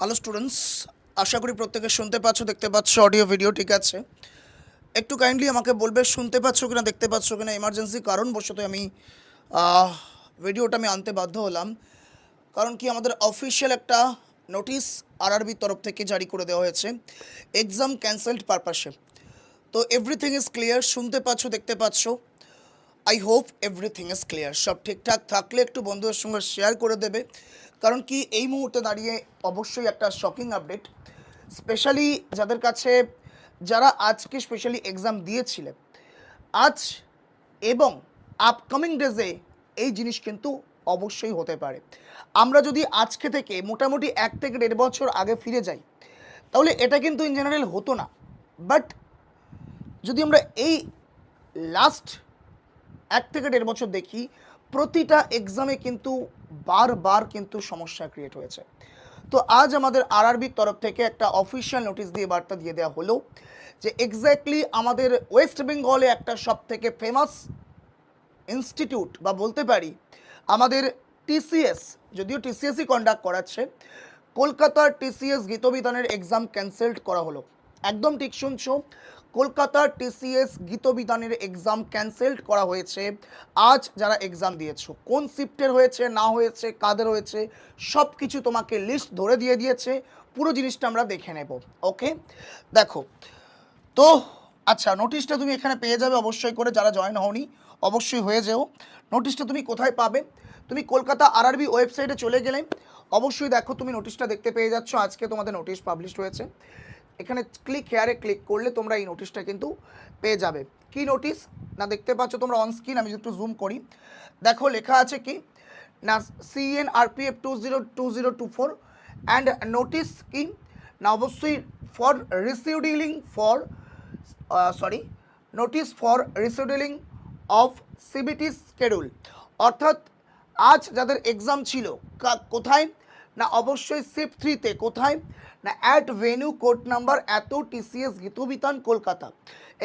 Hello students আশা করি প্রত্যেকে শুনতে পাচ্ছ, দেখতে পাচ্ছ অডিও ভিডিও ঠিক আছে? একটু কাইন্ডলি আমাকে বলবে, শুনতে পাচ্ছ কিনা, দেখতে পাচ্ছ কিনা এমার্জেন্সি কারণবশত আমি ভিডিওটা আমি আনতে বাধ্য হলাম। কারণ কি, আমাদের অফিসিয়াল একটা নোটিশ আরআরবির তরফ থেকে জারি করে দেওয়া হয়েছে। এক্সাম ক্যান্সেলড পারপাসে তো এভরিথিং ইজ ক্লিয়ার শুনতে পাচ্ছ, দেখতে পাচ্ছ। I hope everything is clear সব ঠিকঠাক থাকলে একটু বন্ধুদের সঙ্গে শেয়ার করে দেবে। কারণ কি, এই মুহূর্তে দাঁড়িয়ে অবশ্যই একটা শকিং আপডেট স্পেশালি যাদের কাছে, যারা আজকে স্পেশালি এক্সাম দিয়েছিলেন আজ এবং আপকামিং ডেজে এই জিনিস কিন্তু অবশ্যই হতে পারে। আমরা যদি আজকে থেকে মোটামুটি এক থেকে দেড় বছর আগে ফিরে যাই, তাহলে এটা কিন্তু ইন জেনারেল হতো না। বাট যদি আমরা এই লাস্ট এক থেকে দেড় বছর দেখি প্রতিটা এক্সামে কিন্তু বারবার কিন্তু সমস্যা ক্রিয়েট হয়েছে। তো আজ আমাদের আরআরবির তরফ থেকে একটা অফিসিয়াল নোটিশ দিয়ে বার্তা দিয়ে দেওয়া হলো যে এক্স্যাক্টলি আমাদের ওয়েস্ট বেঙ্গলে একটা সব থেকে ফেমাস ইনস্টিটিউট বা বলতে পারি আমাদের টিসিএস যদিও টিসিএসই কন্ডাক্ট করাচ্ছে, কলকাতার টিসিএস গীতবিতানের এক্সাম ক্যান্সেলড করা হলো। একদম ঠিক শুনছো কলকাতার টিসিএস গীতবিধানের এক্সাম ক্যান্সেলড করা হয়েছে। আজ যারা এক্সাম দিয়েছ, কোন শিফটের হয়েছে, না হয়েছে, কাদের হয়েছে সব কিছু তোমাকে লিস্ট ধরে দিয়ে দিয়েছে। পুরো জিনিসটা আমরা দেখে নেব ওকে দেখো, তো আচ্ছা নোটিশটা তুমি এখানে পেয়ে যাবে অবশ্যই করে, যারা জয়েন হওনি, অবশ্যই হয়ে যেও। নোটিশটা তুমি কোথায় পাবে? তুমি কলকাতা আরআরবি ওয়েবসাইটে চলে গেলে। অবশ্যই দেখো, তুমি নোটিশটা দেখতে পেয়ে যাচ্ছ। আজকে তোমাদের নোটিশ পাবলিশ হয়েছে। এখানে ক্লিক হেয়ারে ক্লিক করলে তোমরা এই নোটিশটা কিন্তু পেয়ে যাবে। কি নোটিশ না, দেখতে পাচ্ছ তোমরা অন স্ক্রিন আমি একটু জুম করি। দেখো, লেখা আছে কি? না CEN RPF two zero two zero two four and notice কি? না, অবশ্যই for rescheduling for sorry notice for rescheduling of CBT schedule অর্থাৎ আজ যাদের এক্সাম ছিল কোথায়? না, অবশ্যই সেফ থ্রিতে কোথায়? না অ্যাট ভেনু কোড নাম্বার এত টিসিএস গীতবিতান কলকাতা।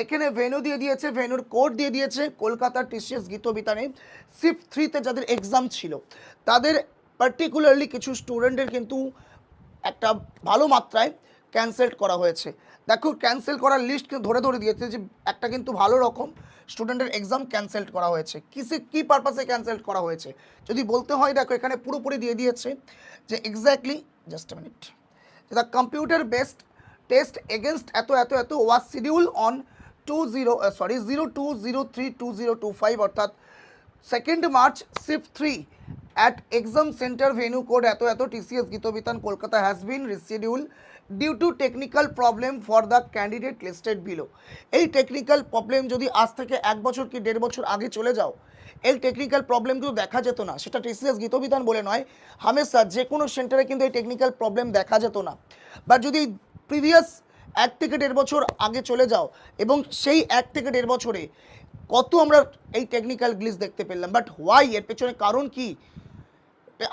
এখানে ভেনু দিয়ে দিয়েছে ভেনুর কোড দিয়ে দিয়েছে কলকাতার টিসিএস গীতবিতানে। সিফ থ্রিতে যাদের এক্সাম ছিল, তাদের পার্টিকুলারলি কিছু স্টুডেন্টের কিন্তু একটা ভালো মাত্রায় ক্যান্সেল করা হয়েছে। দেখো ক্যান্সেল করার লিস্ট ধরে ধরে দিয়েছে যে একটা কিন্তু ভালো রকম স্টুডেন্টের এক্সাম ক্যান্সেল করা হয়েছে। কিসে, কী পারপাসে ক্যান্সেল করা হয়েছে? যদি বলতে হয়, দেখো, এখানে পুরোপুরি দিয়ে দিয়েছে যে exactly just minute the computer based test against এত এত এত was schedule on two zero sorry zero two zero three two zero two five অর্থাৎ second March shift three at exam centre venue code এত এত TCS Gitabitan Kolkata has been reschedule due to technical problem for the candidate listed below এই technical problem যদি আজ থেকে এক বছর কি দেড় বছর আগে চলে যাও, এই টেকনিক্যাল প্রবলেম কিন্তু দেখা যেত না। সেটা টিসিএস গীতবিধান বলে নয়, হামেশা যে কোনো সেন্টারে কিন্তু এই টেকনিক্যাল প্রবলেম দেখা যেত না। বা যদি প্রিভিয়াস এক থেকে দেড় বছর আগে চলে যাও এবং সেই এক থেকে দেড় বছরে কত আমরা এই টেকনিক্যাল গ্লিচ দেখতে পেলাম। বাট হোয়াই এর পেছনে কারণ কি?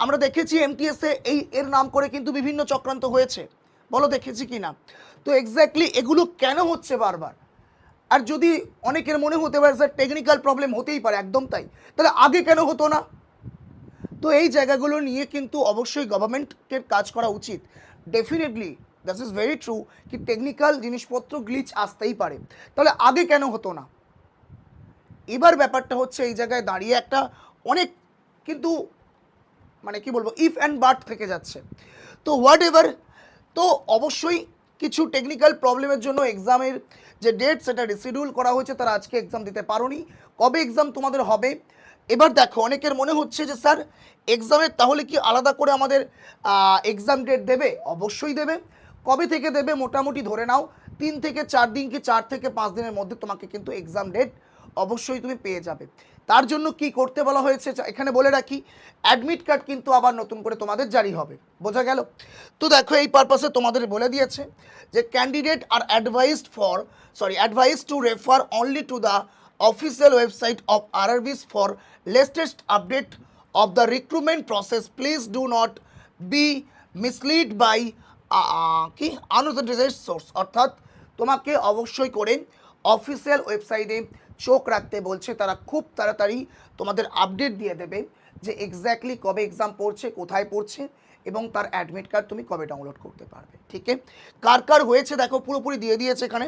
আমরা দেখেছি এমটিএসে এই এর নাম করে কিন্তু বিভিন্ন চক্রান্ত হয়েছে। বলো দেখেছি কি না তো এক্স্যাক্টলি এগুলো কেন হচ্ছে বারবার? আর যদি অনেকের মনে হতে পারে স্যার টেকনিক্যাল প্রবলেম হতেই পারে, একদম তাই। তাহলে আগে কেন হতো না? তো এই জায়গাগুলো নিয়ে কিন্তু অবশ্যই গভর্নমেন্টের কাজ করা উচিত। Definitely that is very true কি টেকনিক্যাল জিনিসপত্র গ্লিচ আসতেই পারে। তাহলে আগে কেন হতো না? এবার ব্যাপারটা হচ্ছে এই জায়গায় দাঁড়িয়ে একটা অনেক কিন্তু মানে কি বলব ইফ অ্যান্ড বাট থেকে যাচ্ছে। তো হোয়াট এভার তো অবশ্যই কিছু টেকনিক্যাল প্রবলেমের জন্য এক্সামের যে ডেট সেটা রিসিডিউল করা হয়েছে, তারা আজকে এক্সাম দিতে পারোনি। কবে এক্সাম তোমাদের হবে? এবার দেখো, অনেকের মনে হচ্ছে যে, স্যার এক্সামের তাহলে কি আলাদা করে আমাদের এক্সাম ডেট দেবে? অবশ্যই দেবে। কবে থেকে দেবে মোটামুটি ধরে নাও, তিন থেকে চার দিন কি চার থেকে পাঁচ দিনের মধ্যে তোমাকে কিন্তু এক্সাম ডেট অবশ্যই তুমি পেয়ে যাবে। তার জন্য কি করতে বলা হয়েছে এখানে বলে রাখি। অ্যাডমিট কার্ড কিন্তু আবার নতুন করে তোমাদের জারি হবে। বোঝা গেল? তো দেখো, এই পারপাসে তোমাদের বলে দিয়েছে যে candidate are advised for sorry advise to refer only to the official website of RRBs for latest update of the recruitment process please do not be mislead by কি? আনঅথেন্টিকেটেড সোর্স অর্থাৎ তোমাকে অবশ্যই করে অফিসিয়াল ওয়েবসাইটে চোখ রাখতে বলছে, তারা খুব তাড়াতাড়ি তোমাদের আপডেট দিয়ে দেবে যে এক্স্যাক্টলি কবে এক্সাম পড়ছে, কোথায় পড়ছে এবং তার অ্যাডমিট কার্ড তুমি কবে ডাউনলোড করতে পারবে, ঠিক কার কার হয়েছে দেখো, পুরোপুরি দিয়ে দিয়েছে এখানে।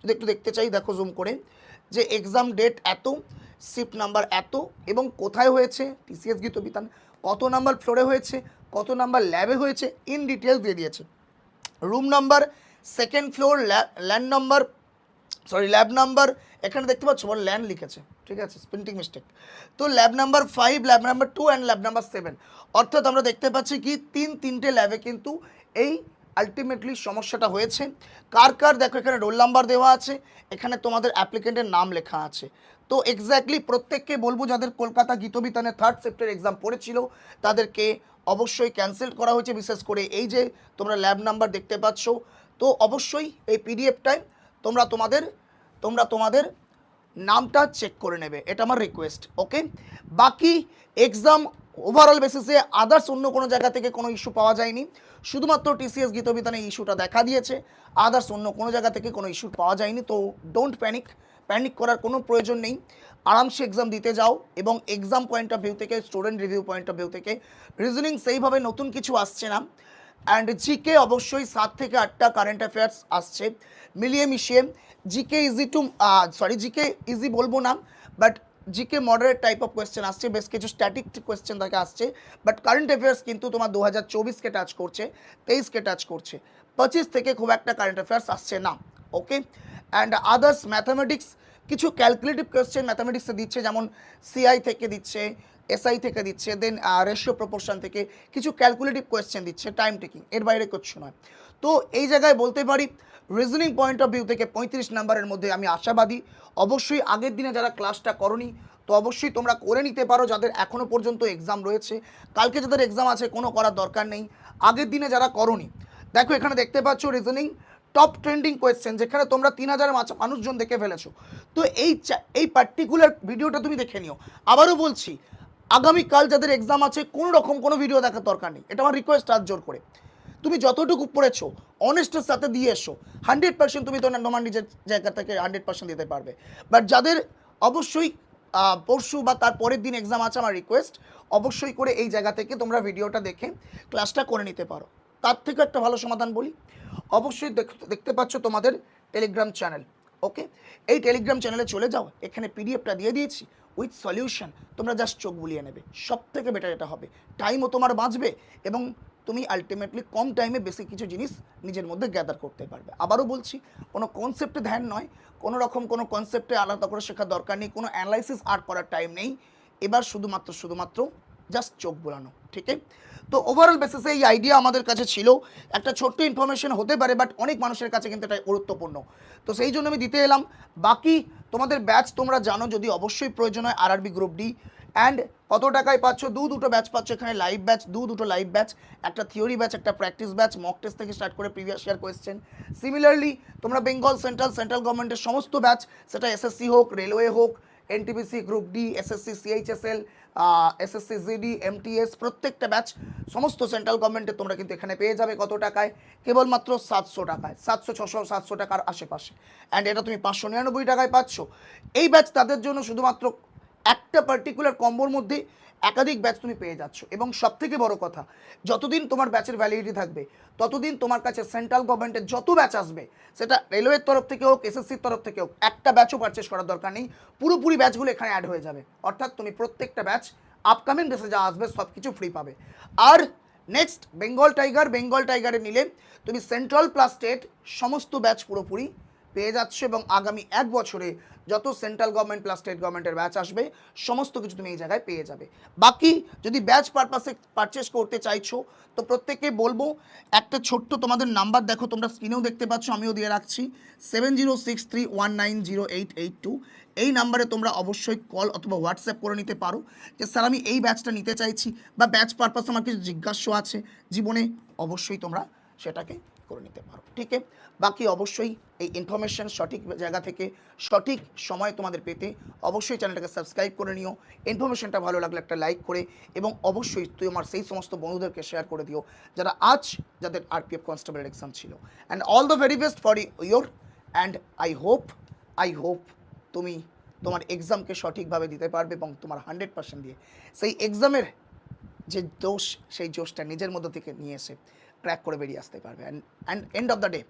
যদি একটু দেখতে চাই, দেখো জুম করে, যে এক্সাম ডেট এত শিফট নাম্বার এত এবং কোথায় হয়েছে টিসিএস গীত বিতান কত নাম্বার ফ্লোরে হয়েছে, কত নাম্বার ল্যাবে হয়েছে ইন ডিটেলস দিয়ে দিয়েছে। Room number second floor land number sorry lab number এখানে দেখতে পাচ্ছ বল ল্যান্ড লিখেছে। ঠিক আছে প্রিন্টিং মিস্টেক তো lab number five lab number two and lab number seven অর্থাৎ আমরা দেখতে পাচ্ছি কি, তিন তিনটে ল্যাবে কিন্তু এই আলটিমেটলি সমস্যাটা হয়েছে। কার কার, দেখো এখানে রোল নাম্বার দেওয়া আছে, এখানে তোমাদের অ্যাপ্লিকেন্টের নাম লেখা আছে। তো এক্স্যাক্টলি প্রত্যেককে বলব, যাদের কলকাতা গীতবিতানে থার্ড সেপ্টের এক্সাম পড়েছিল, তাদেরকে অবশ্যই ক্যান্সেল করা হয়েছে। বিশেষ করে এই যে তোমরা ল্যাব নাম্বার দেখতে পাচ্ছ, তো অবশ্যই এই পিডিএফটায় তোমরা তোমাদের তোমরা তোমাদের নামটা চেক করে নেবে। এটা আমার রিকোয়েস্ট ওকে বাকি এক্সাম ওভারঅল বেসিসে আদার্স অন্য কোনো জায়গা থেকে কোনো ইস্যু পাওয়া যায়নি। শুধুমাত্র টিসিএস গীতবিতানে ইস্যুটা দেখা দিয়েছে। আদার্স অন্য কোনো জায়গা থেকে কোনো ইস্যু পাওয়া যায়নি। তো ডোন্ট প্যানিক প্যানিক করার কোনো প্রয়োজন নেই। আরামসে এক্সাম দিতে যাও এবং এক্সাম পয়েন্ট অফ ভিউ থেকে student review point of view থেকে রিজনিং সেইভাবে নতুন কিছু আসছে না। অ্যান্ড জিকে অবশ্যই সাত থেকে আটটা কারেন্ট অ্যাফেয়ার্স আসছে। মিলিয়ে মিশিয়ে GK easy to sorry GK easy বলব না but GK moderate type of question আসছে। বেশ কিছু স্ট্যাটিক কোয়েশ্চেন থেকে আসছে। বাট কারেন্ট অ্যাফেয়ার্স কিন্তু তোমার দু হাজার চব্বিশকে টাচ করছে তেইশকে টাচ করছে। পঁচিশ থেকে খুব একটা কারেন্ট অ্যাফেয়ার্স আসছে না ওকে অ্যান্ড আদার্স ম্যাথামেটিক্স কিছু ক্যালকুলেটিভ কোয়েশ্চেন ম্যাথামেটিক্সে দিচ্ছে, যেমন সিআই থেকে দিচ্ছে এসআই থেকে দিচ্ছে দেন রেশিও প্রপোর্শন থেকে কিছু ক্যালকুলেটিভ কোয়েশ্চেন দিচ্ছে টাইম টেকিং এর বাইরে কিছু নয়। তো এই জায়গায় বলতে পারি রিজনিং পয়েন্ট অফ ভিউ থেকে পঁয়ত্রিশ নাম্বারের মধ্যে আমি আশাবাদী। অবশ্যই আগের দিনে যারা ক্লাসটা করনি, তো অবশ্যই তোমরা করে নিতে পারো যাদের এখনও পর্যন্ত এক্সাম রয়েছে। কালকে যাদের এক্সাম আছে, কোনো করার দরকার নেই। আগের দিনে যারা করনি, দেখো এখানে দেখতে পাচ্ছ রিজনিং টপ ট্রেন্ডিং কোয়েশ্চেন যেখানে তোমরা তিন হাজার মানুষজন দেখে ফেলেছো। তো এই এই পার্টিকুলার ভিডিওটা তুমি দেখে নিও। আবারও বলছি আগামীকাল যাদের এক্সাম আছে, কোনো রকম কোনো ভিডিও দেখার দরকার নেই। এটা আমার রিকোয়েস্ট হাত জোর করে। তুমি যতটুকু পড়েছো অনেস্টের সাথে দিয়ে এসো। হান্ড্রেড পার্সেন্ট তুমি তোমার তোমার নিজের জায়গা থেকে হান্ড্রেড পার্সেন্ট দিতে পারবে। বাট যাদের অবশ্যই পরশু বা তার পরের দিন এক্সাম আছে আমার রিকোয়েস্ট অবশ্যই করে এই জায়গা থেকে তোমরা ভিডিওটা দেখে ক্লাসটা করে নিতে পারো। তার থেকে একটা ভালো সমাধান বলি। অবশ্যই দেখ- দেখতে পাচ্ছ তোমাদের টেলিগ্রাম চ্যানেল ওকে এই টেলিগ্রাম চ্যানেলে চলে যাও। এখানে পিডিএফটা দিয়ে দিয়েছি। উইথ সলিউশন তোমরা জাস্ট চোখ বুলিয়ে নেবে। সব থেকে বেটার এটা হবে। টাইমও তোমার বাঁচবে এবং তুমি আলটিমেটলি কম টাইমে বেশি কিছু জিনিস নিজের মধ্যে গ্যাদার করতে পারবে। আবারও বলছি, কোনো কনসেপ্টে ধ্যান নয়। কোনো রকম কোনো কনসেপ্টে আলাদা করে শেখার দরকার নেই। কোনো অ্যানালাইসিস আর করার টাইম নেই। এবার শুধুমাত্র শুধুমাত্র জাস্ট চোখ বোলানো ঠিক তো ওভারঅল বেসিসে এই আইডিয়া আমাদের কাছে ছিল। একটা ছোট্ট ইনফরমেশন হতে পারে বাট অনেক মানুষের কাছে কিন্তু এটা গুরুত্বপূর্ণ। তো সেই জন্য আমি দিতে এলাম। বাকি তোমাদের ব্যাচ তোমরা জানো যদি অবশ্যই প্রয়োজন হয় আরআরবি গ্রুপ ডি অ্যান্ড কত টাকায় পাচ্ছ? দু দুটো ব্যাচ পাচ্ছ এখানে লাইভ ব্যাচ দু দুটো লাইভ ব্যাচ একটা থিওরি ব্যাচ একটা প্র্যাকটিস ব্যাচ মক টেস্ট থেকে স্টার্ট করে প্রিভিয়াস ইয়ার কোয়েশ্চেন সিমিলারলি তোমরা বেঙ্গল সেন্ট্রাল সেন্ট্রাল গভর্নমেন্টের সমস্ত ব্যাচ সেটা এসএসসি হোক রেলওয়ে হোক NTPC group D SSC CHSL SSC GD MTS প্রত্যেকটা ব্যাচ সমস্ত সেন্ট্রাল গভর্নমেন্টের তোমরা কিন্তু এখানে পেয়ে যাবে কত টাকায়? কেবলমাত্র সাতশো টাকায়, সাতশো, ছশো, সাতশো টাকার আশেপাশে। অ্যান্ড এটা তুমি পাঁচশো নিরানব্বই টাকায় পাচ্ছ। এই ব্যাচ তাদের জন্য শুধুমাত্র একটা পার্টিকুলার কম্বোর মধ্যে একাধিক ব্যাচ তুমি পেয়ে যাচ্ছ। এবং সব থেকে বড় কথা, যতদিন তোমার ব্যাচের ভ্যালিডিটি থাকবে, ততদিন তোমার কাছে সেন্ট্রাল গভর্নমেন্টের যত ব্যাচ আসবে, সেটা রেলওয়ের তরফ থেকে হোক এসএসসির তরফ থেকে হোক, একটা ব্যাচও পারচেস করার দরকার নেই। পুরোপুরি ব্যাচগুলো এখানে অ্যাড হয়ে যাবে। অর্থাৎ তুমি প্রত্যেকটা ব্যাচ আপকামিং ডেসে যা আসবে সব কিছু ফ্রি পাবে। আর নেক্সট বেঙ্গল টাইগার বেঙ্গল টাইগারে নিলে তুমি সেন্ট্রাল প্লাস স্টেট সমস্ত ব্যাচ পুরোপুরি পেয়ে যাচ্ছ এবং আগামী এক বছরে যত সেন্ট্রাল গভর্নমেন্ট প্লাস স্টেট গভর্নমেন্টের ব্যাচ আসবে, সমস্ত কিছু তুমি এই জায়গায় পেয়ে যাবে। বাকি যদি ব্যাচ পারপাসে পারচেস করতে চাইছো, তো প্রত্যেককে বলব, একটা ছোট্ট তোমাদের নাম্বার দেখো, তোমরা স্ক্রিনেও দেখতে পাচ্ছ, আমিও দিয়ে রাখছি seven zero six three one nine zero eight eight two এই নাম্বারে তোমরা অবশ্যই কল অথবা হোয়াটসঅ্যাপ করে নিতে পারো যে, স্যার, আমি এই ব্যাচটা নিতে চাইছি বা ব্যাচ পারপাস আমার কিছু জিজ্ঞাস্য আছে। জীবনে অবশ্যই তোমরা সেটাকে করে নিতে পারো, ঠিক বাকি অবশ্যই এই ইনফরমেশন সঠিক জায়গা থেকে সঠিক সময় তোমাদের পেতে অবশ্যই চ্যানেলটাকে সাবস্ক্রাইব করে নিও। ইনফরমেশনটা ভালো লাগলে একটা লাইক করে এবং অবশ্যই তুই আমার সেই সমস্ত বন্ধুদেরকে শেয়ার করে দিও যারা আজ যাদের আরপিএফ কনস্টেবলের এক্সাম ছিল। And all the very best for your and I hope I hope তুমি তোমার এক্সামকে সঠিকভাবে দিতে পারবে এবং তোমার হান্ড্রেড পার্সেন্ট দিয়ে সেই এক্সামের যে দোষ, সেই জোশটা নিজের মধ্যে থেকে নিয়ে এসে ক্র্যাক করে বেরিয়ে আসতে পারবে। And and end of the day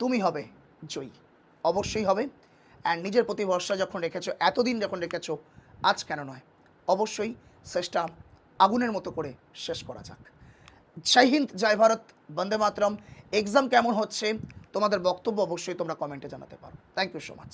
তুমি হবে জয়ী। অবশ্যই হবে। অ্যান্ড নিজের প্রতি ভরসা যখন রেখেছো, এতদিন যখন রেখেছো, আজ কেন নয়? অবশ্যই শেষটা আগুনের মতো করে শেষ করা যাক। জয় হিন্দ, জয় ভারত, বন্দে মাতরম। এক্সাম কেমন হচ্ছে? তোমাদের বক্তব্য অবশ্যই তোমরা কমেন্টে জানাতে পারো। Thank you so much